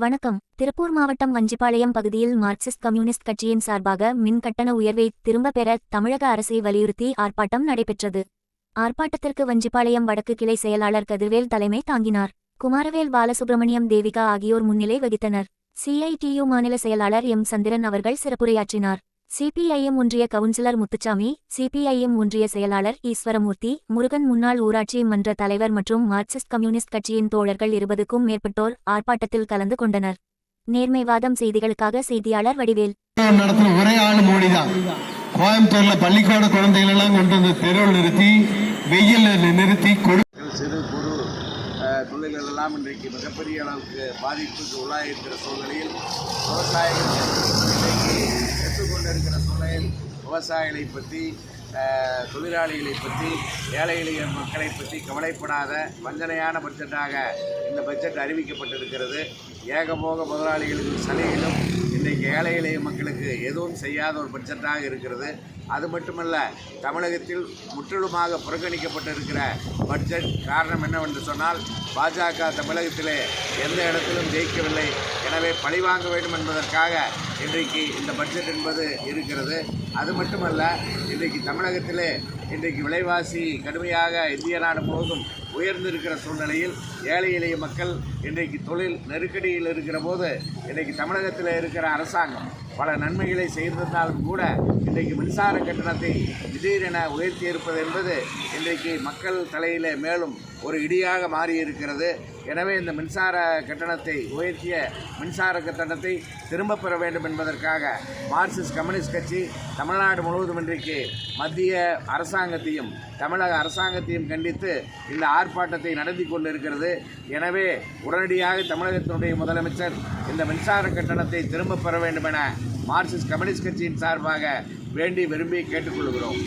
வணக்கம். திருப்பூர் மாவட்டம் வஞ்சிபாளையம் பகுதியில் மார்க்சிஸ்ட் கம்யூனிஸ்ட் கட்சியின் சார்பாக மின் கட்டண உயர்வை திரும்ப பெற தமிழக அரசை வலியுறுத்தி ஆர்ப்பாட்டம் நடைபெற்றது. ஆர்ப்பாட்டத்திற்கு வஞ்சிபாளையம் வடக்கு கிளை செயலாளர் கதிர்வேல் தலைமை தாங்கினார். குமாரவேல் பாலசுப்ரமணியம் தேவிகா ஆகியோர் முன்னிலை வகித்தனர். சிஐடியு மாநில செயலாளர் எம் சந்திரன் அவர்கள் சிறப்புரையாற்றினார். சிபிஐஎம் ஒன்றிய கவுன்சிலர் முத்துச்சாமி சிபிஐஎம் ஒன்றிய செயலாளர் ஈஸ்வரமூர்த்தி முருகன் முன்னாள் ஊராட்சி மன்ற தலைவர் மற்றும் மார்க்சிஸ்ட் கம்யூனிஸ்ட் கட்சியின் தோழர்கள் இருபதுக்கும் மேற்பட்டோர் ஆர்ப்பாட்டத்தில் கலந்து கொண்டனர். நேர்மைவாதம் செய்திகளுக்காக செய்தியாளர் வடிவேல். நடத்துற ஒரே ஆள் மோடி தான் கோயம்புத்தூர்ல பள்ளிக்கூட குழந்தைகள் எல்லாம் கொண்டு வந்து தெருவில் நிறுத்தி வெயில்ல நிறுத்தி கொடு சிறு குறு தொழில்கள் எல்லாம் இன்றைக்கு மிகப்பெரிய அளவுக்கு பாதிப்புக்கு உள்ளாயிருக்கிற சூழ்நிலையில் விவசாயிகள் விவசாயிகளை பற்றி தொழிலாளிகளை பற்றி ஏழை எளிய மக்களை பற்றி கவலைப்படாத வஞ்சனையான பட்ஜெட்டாக இந்த பட்ஜெட் அறிவிக்கப்பட்டிருக்கிறது. ஏகபோக முதலாளிகளுக்கு சலுகையிலும் இன்றைக்கு ஏழை எளிய மக்களுக்கு எதுவும் செய்யாத ஒரு பட்ஜெட்டாக இருக்கிறது. அது மட்டுமல்ல தமிழகத்தில் முற்றிலுமாக புறக்கணிக்கப்பட்டிருக்கிற பட்ஜெட் காரணம் என்னவென்று சொன்னால் பாஜக தமிழகத்திலே எந்த இடத்திலும் ஜெயிக்கவில்லை. எனவே பழிவாங்க வேண்டும் என்பதற்காக இன்றைக்கு இந்த பட்ஜெட் என்பது இருக்கிறது. அது மட்டுமல்ல இன்றைக்கு தமிழகத்திலே இன்றைக்கு விலைவாசி கடுமையாக இந்திய நாடு முழுவதும் உயர்ந்திருக்கிற சூழ்நிலையில் ஏழை எளிய மக்கள் இன்றைக்கு தொழில் நெருக்கடியில் இருக்கிற போது இன்றைக்கு தமிழகத்தில் இருக்கிற அரசாங்கம் பல நன்மைகளை செய்திருந்தாலும் கூட இன்றைக்கு மின்சார கட்டணத்தை திடீரென உயர்த்தி இருப்பது என்பது இன்றைக்கு மக்கள் தலையிலே மேலும் ஒரு இடியாக மாறி இருக்கிறது எனவே இந்த மின்சார கட்டணத்தை உயர்த்திய மின்சார கட்டணத்தை திரும்ப பெற வேண்டும் என்பதற்காக மார்க்சிஸ்ட் கம்யூனிஸ்ட் கட்சி தமிழ்நாடு முழுவதும் இன்றைக்கு மத்திய அரசாங்கத்தையும் தமிழக அரசாங்கத்தையும் கண்டித்து இந்த ஆர்ப்பாட்டத்தை நடத்தி கொண்டிருக்கிறது. எனவே உடனடியாக தமிழகத்தினுடைய முதலமைச்சர் இந்த மின்சார கட்டணத்தை திரும்பப் பெற வேண்டும் என மார்க்சிஸ்ட் கம்யூனிஸ்ட் கட்சியின் சார்பாக வேண்டி விரும்பி கேட்டுக்கொள்கிறோம்.